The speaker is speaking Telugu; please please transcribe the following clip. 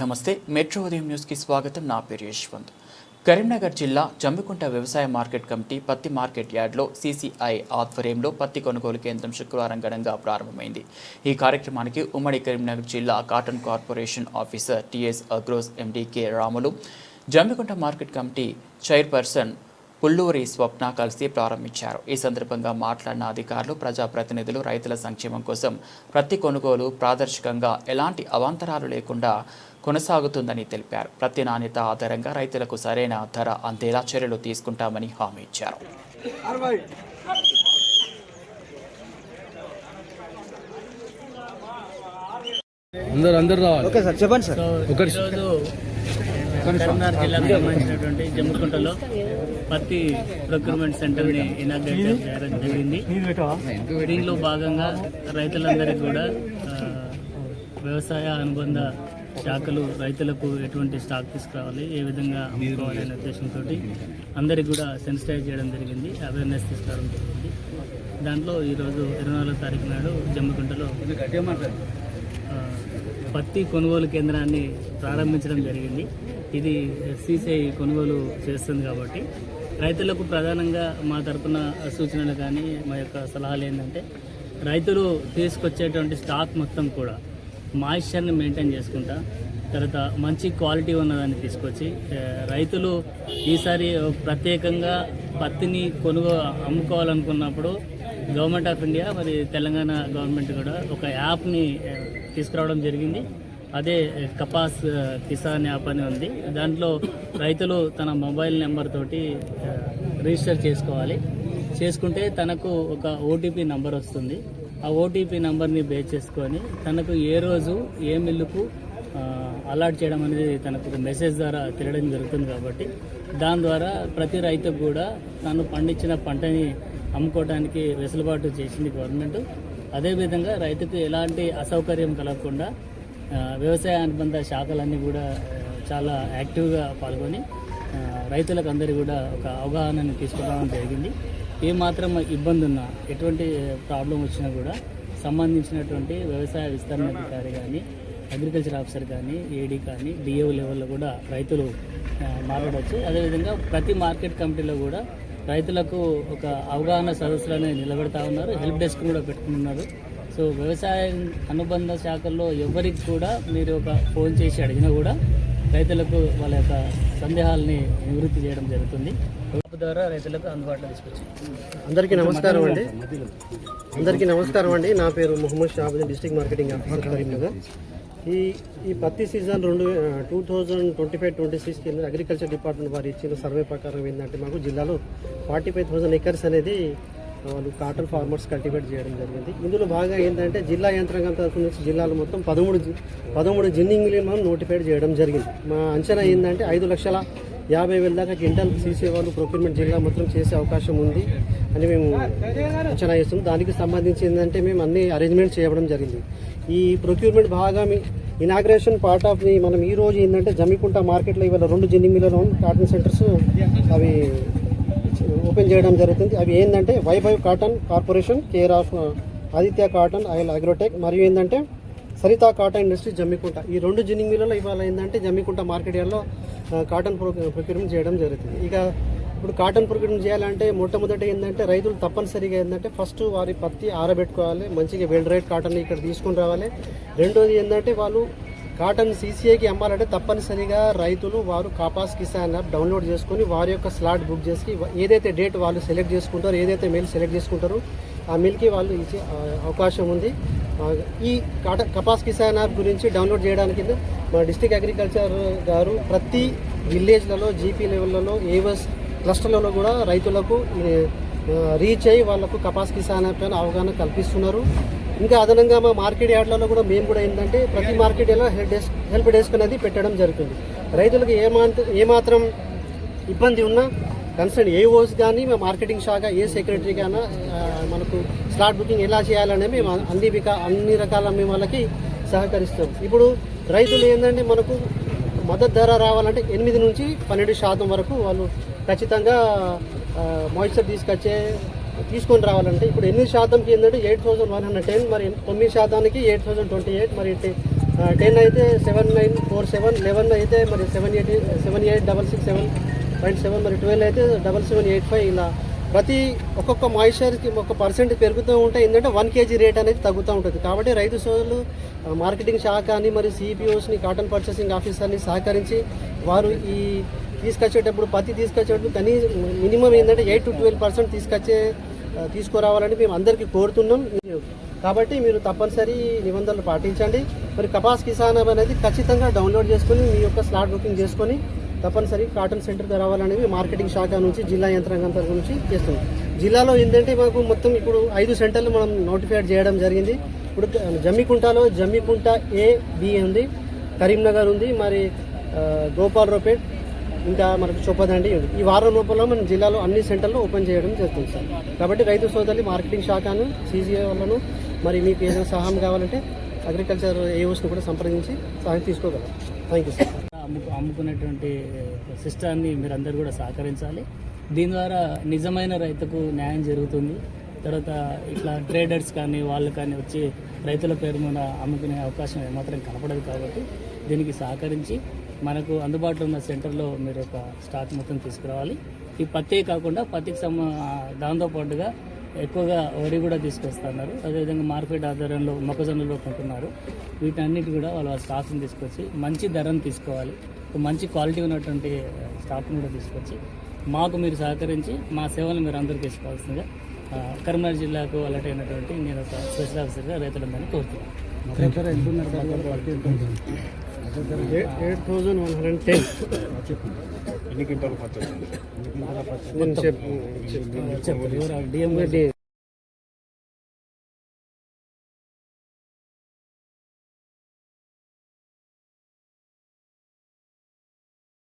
నమస్తే మెట్రో ఉదయం న్యూస్కి స్వాగతం. నా పేరు యశ్వంత్. కరీంనగర్ జిల్లా జమ్మికుంట వ్యవసాయ మార్కెట్ కమిటీ పత్తి మార్కెట్ యార్డ్లో సీసీఐ ఆధ్వర్యంలో పత్తి కొనుగోలు కేంద్రం శుక్రవారం ఘనంగా ప్రారంభమైంది. ఈ కార్యక్రమానికి ఉమ్మడి కరీంనగర్ జిల్లా cotton corporation officer TS Agros MD K Ramulu Jammikunta market committee chairperson Pulluri Swapna కలిసి ప్రారంభించారు. ఈ సందర్భంగా మాట్లాడిన అధికారులు ప్రజాప్రతినిధులు రైతుల సంక్షేమం కోసం ప్రతి కొనుగోలు ప్రాదర్శికంగా ఎలాంటి అవాంతరాలు లేకుండా కొనసాగుతుందని తెలిపారు. ప్రతి నాణ్యత ఆధారంగా రైతులకు సరైన ధర అందేలా చర్యలు తీసుకుంటామని హామీ ఇచ్చారు. అందరు అందరు రావాలి. ఓకే సార్ చెప్పండి సార్. ఒకటి. కరీంనగర్ జిల్లాకు సంబంధించినటువంటి జమ్మికుంటలో పత్తి ప్రొక్యూర్మెంట్ సెంటర్ని ఇనాగ్రేట్ చేయడం జరిగింది. దీనిలో భాగంగా రైతులందరికీ కూడా వ్యవసాయ అనుబంధ శాఖలు రైతులకు ఎటువంటి స్టాక్ తీసుకురావాలి ఏ విధంగా అమ్ముకోవాలి అనే ఉద్దేశంతో అందరికి కూడా సెన్సిటైజ్ చేయడం జరిగింది అవేర్నెస్ తీసుకురావడం జరిగింది. దాంట్లో ఈరోజు ఇరవై నాలుగో తారీఖు నాడు జమ్మికుంటలో పత్తి కొనుగోలు కేంద్రాన్ని ప్రారంభించడం జరిగింది. ఇది సీసీఐ కొనుగోలు చేస్తుంది కాబట్టి రైతులకు ప్రధానంగా మా తరపున సూచనలు కానీ మా యొక్క సలహాలు ఏంటంటే రైతులు తీసుకొచ్చేటువంటి స్టాక్ మొత్తం కూడా మాయిశ్చర్ని మెయింటైన్ చేసుకుంటా తర్వాత మంచి క్వాలిటీ ఉన్నదాన్ని తీసుకొచ్చి రైతులు ఈసారి ప్రత్యేకంగా పత్తిని కొనుగో అమ్ముకోవాలనుకున్నప్పుడు గవర్నమెంట్ ఆఫ్ ఇండియా మరి తెలంగాణ గవర్నమెంట్ కూడా ఒక యాప్ని తీసుకురావడం జరిగింది. అదే కపాస్ కిసాన్ యాప్ అని ఉంది. దాంట్లో రైతులు తన మొబైల్ నెంబర్ తోటి రిజిస్టర్ చేసుకోవాలి. చేసుకుంటే తనకు ఒక ఓటీపీ నంబర్ వస్తుంది. ఆ ఓటీపీ నంబర్ని బేస్ చేసుకొని తనకు ఏ రోజు ఏ మిల్లుకు అలాట్ చేయడం అనేది తనకు మెసేజ్ ద్వారా తెలియడం జరుగుతుంది కాబట్టి దాని ద్వారా ప్రతి రైతుకు కూడా తాను పండించిన పంటని అమ్ముకోవడానికి వెసులుబాటు చేసింది గవర్నమెంట్. అదేవిధంగా రైతుకు ఎలాంటి అసౌకర్యం కలగకుండా వ్యవసాయ అనుబంధ శాఖలన్నీ కూడా చాలా యాక్టివ్గా పాల్గొని రైతులకు అందరి కూడా ఒక అవగాహనని తీసుకురావడం జరిగింది. ఏ మాత్రం ఇబ్బంది ఉన్నా ఎటువంటి ప్రాబ్లం వచ్చినా కూడా సంబంధించినటువంటి వ్యవసాయ విస్తరణ అధికారి కానీ అగ్రికల్చర్ ఆఫీసర్ కానీ ఏడీ కానీ డిఏఓ లెవెల్లో కూడా రైతులు ఆ, మాట్లాడవచ్చు అదేవిధంగా ప్రతి మార్కెట్ కమిటీలో కూడా రైతులకు ఒక అవగాహన సదస్సులను నిలబెడతా ఉన్నారు. హెల్ప్ డెస్క్ కూడా పెట్టుకున్నారు సో వ్యవసాయ అనుబంధ శాఖల్లో ఎవరికి కూడా మీరు ఒక ఫోన్ చేసి అడిగినా కూడా రైతులకు వాళ్ళ యొక్క సందేహాలని నివృత్తి చేయడం జరుగుతుంది. ద్వారా రైతులకు అందుబాటులో తీసుకొచ్చారు అందరికీ నమస్కారం అండి. అందరికీ నమస్కారం అండి. నా పేరు Mohammed Shabuddin district marketing officer Karimnagar. ఈ ఈ పత్తి సీజన్ రెండు two thousand twenty five twenty six కింద అగ్రికల్చర్ డిపార్ట్మెంట్ వారు ఇచ్చిన సర్వే ప్రకారం ఏంటంటే మాకు జిల్లాలో ఫార్టీ ఫైవ్ థౌసండ్ ఎకర్స్ అనేది వాళ్ళు కాటన్ ఫార్మర్స్ కల్టివేట్ చేయడం జరిగింది. ఇందులో బాగా ఏంటంటే జిల్లా యంత్రాంగం తరఫు నుంచి జిల్లాలో మొత్తం పదమూడు పదమూడు జిన్నింగ్లు మనం నోటిఫైడ్ చేయడం జరిగింది. మా అంచనా ఏంటంటే ఐదు లక్షల యాభై వేల దాకా క్వింటల్ సీసీ వాళ్ళు ప్రొక్యూర్మెంట్ జిల్లా మొత్తం చేసే అవకాశం ఉంది అని మేము అంచనా చేస్తున్నాం దానికి సంబంధించి ఏంటంటే మేము అన్ని అరేంజ్మెంట్ చేయడం జరిగింది. ఈ ప్రొక్యూర్మెంట్ భాగం ఇనాగ్రేషన్ పార్ట్ ఆఫ్ మనం ఈ రోజు ఏంటంటే జమ్మికుంట మార్కెట్లో ఇవాళ రెండు జిన్నింగ్ కాటన్ సెంటర్స్ అవి ఓపెన్ చేయడం జరుగుతుంది. అవి ఏంటంటే Vaibhav cotton corporation care of Aditya cotton oil Agrotech మరియు ఏంటంటే సరిత కాటన్ ఇండస్ట్రీ జమ్మికుంట. ఈ రెండు జిన్నింగ్ మిల్లులో ఇవాళ ఏంటంటే జమ్మికుంట మార్కెట్ యార్డ్లో కాటన్ ప్రొక్యూర్మెంట్ చేయడం జరుగుతుంది. ఇక ఇప్పుడు కాటన్ ప్రొక్యూర్మెంట్ చేయాలంటే మొట్టమొదట ఏంటంటే రైతులు తప్పనిసరిగా ఏంటంటే ఫస్ట్ వారి పత్తి ఆరబెట్టుకోవాలి. మంచిగా వెల్ రైట్ కాటన్ ఇక్కడ తీసుకొని రావాలి. రెండోది ఏంటంటే వాళ్ళు కాటన్ సీసీఐకి అమ్మాలంటే తప్పనిసరిగా రైతులు వారు కాపాస్ కిసాన్ యాప్ డౌన్లోడ్ చేసుకొని వారి యొక్క స్లాట్ బుక్ చేసి ఏదైతే డేట్ వాళ్ళు సెలెక్ట్ చేసుకుంటారో ఏదైతే మెయిల్ సెలెక్ట్ చేసుకుంటారో ఆ మిల్కి వాళ్ళు ఇచ్చే అవకాశం ఉంది. ఈ కాట కపాస్ కిసాన్ యాప్ గురించి డౌన్లోడ్ చేయడానికి మా డిస్టిక్ అగ్రికల్చర్ గారు ప్రతి విలేజ్లలో జీపీ లెవెల్లలో ఏవస్ క్లస్టర్లలో కూడా రైతులకు రీచ్ అయ్యి వాళ్ళకు కపాస్ కిసాన్ యాప్ పైన అవగాహన కల్పిస్తున్నారు. ఇంకా అదనంగా మా మార్కెట్ యార్డ్లలో కూడా మేము కూడా ఏంటంటే ప్రతి మార్కెట్ యార్డ్లో హెల్ప్ డెస్క్ హెల్ప్ డెస్క్ అనేది పెట్టడం జరుగుతుంది. రైతులకు ఏమాంత ఏమాత్రం ఇబ్బంది ఉన్నా కన్సర్న్ ఏ ఓస్ కానీ మా మార్కెటింగ్ శాఖ ఏ సెక్రటరీ కానీ మనకు స్లాట్ బుకింగ్ ఎలా చేయాలనే మేము అన్ని అన్ని రకాల మేము వాళ్ళకి సహకరిస్తాం. ఇప్పుడు రైతులు ఏంటంటే మనకు మద్దతు ధర రావాలంటే ఎనిమిది నుంచి పన్నెండు శాతం వరకు వాళ్ళు ఖచ్చితంగా మాయిశ్చర్ తీసుకొచ్చే తీసుకొని రావాలంటే ఇప్పుడు ఎనిమిది శాతంకి ఏంటంటే eight thousand one hundred ten మరి తొమ్మిది శాతానికి ఎయిట్ థౌసండ్ ట్వంటీ ఎయిట్ మరి టెన్ అయితే seven nine four seven eleven అయితే మరి seven eight seven eight double six seven point seven మరి ట్వెల్వ్ అయితే డబల్ సెవెన్ ఎయిట్ ఫైవ్ ఇలా ప్రతి ఒక్కొక్క మాయిశ్చర్కి ఒక పర్సెంట్ పెరుగుతూ ఉంటే ఏంటంటే వన్ కేజీ రేట్ అనేది తగ్గుతూ ఉంటుంది. కాబట్టి రైతు సోదరులు మార్కెటింగ్ శాఖ అని మరి సిపిఓస్ని కాటన్ పర్చేసింగ్ ఆఫీసర్ని సహకరించి వారు ఈ తీసుకొచ్చేటప్పుడు పత్తి తీసుకొచ్చేటప్పుడు కనీసం మినిమం ఏంటంటే ఎయిట్ టు ట్వెల్వ్ పర్సెంట్ తీసుకొచ్చే తీసుకురావాలని మేము అందరికీ కోరుతున్నాం. కాబట్టి మీరు తప్పనిసరి నిబంధనలు పాటించండి. మరి కపాస్ కిసాన్ అనేది ఖచ్చితంగా డౌన్లోడ్ చేసుకొని మీ యొక్క స్లాట్ బుకింగ్ చేసుకొని తప్పనిసరి కాటన్ సెంటర్కి రావాలనేది మార్కెటింగ్ శాఖ నుంచి జిల్లా యంత్రాంగం తరఫు నుంచి చేస్తుంది జిల్లాలో ఏంటంటే మాకు మొత్తం ఇప్పుడు ఐదు సెంటర్లు మనం నోటిఫైడ్ చేయడం జరిగింది. ఇప్పుడు జమ్మికుంటలో జమ్మికుంట ఏ బి ఉంది కరీంనగర్ ఉంది మరి గోపాలరావుపేట్ ఇంకా మనకు చొప్పదండి ఉంది. ఈ వారం లోపల మన జిల్లాలో అన్ని సెంటర్లు ఓపెన్ చేయడం జరుగుతుంది సార్. కాబట్టి రైతు సోదరులు మార్కెటింగ్ శాఖను సీజీఏ వాళ్ళను మరి మీకు ఏదైనా సహాయం కావాలంటే అగ్రికల్చర్ ఏఓస్ని కూడా సంప్రదించి సహాయం తీసుకోగలరు థ్యాంక్ యూ సార్ అమ్ముకు అమ్ముకునేటువంటి సిస్టాన్ని మీరు కూడా సహకరించాలి. దీని ద్వారా నిజమైన రైతుకు న్యాయం జరుగుతుంది. తర్వాత ఇట్లా ట్రేడర్స్ కానీ వాళ్ళు కానీ వచ్చి రైతుల పేరు మీద అమ్ముకునే అవకాశం ఏమాత్రం కనపడదు కాబట్టి దీనికి సహకరించి మనకు అందుబాటులో ఉన్న సెంటర్లో మీరు ఒక స్టాక్ మొత్తం తీసుకురావాలి. ఈ పత్తి కాకుండా పత్తికి సంబంధ దాంతో పాటుగా ఎక్కువగా వరి కూడా తీసుకొస్తున్నారు. అదేవిధంగా మార్కెట్ ఆధారంలో మొక్కజొన్నలు కొంటున్నారు. వీటన్నిటి కూడా వాళ్ళ స్టాక్ని తీసుకొచ్చి మంచి ధరను తీసుకోవాలి. మంచి క్వాలిటీ ఉన్నటువంటి స్టాక్ని కూడా తీసుకొచ్చి మాకు మీరు సహకరించి మా సేవలు మీరు అందరూ తీసుకోవాల్సిందిగా కరీంనగర్ జిల్లాకు అలర్ట్ అయినటువంటి నేను ఒక స్పెషల్ ఆఫీసర్గా రైతులందరినీ కోరుతున్నాను. Eight thousand one hundred ten ఎన్ని క్వింటాలు ఖర్చు నేను చెప్పు చెప్పండి డిఎం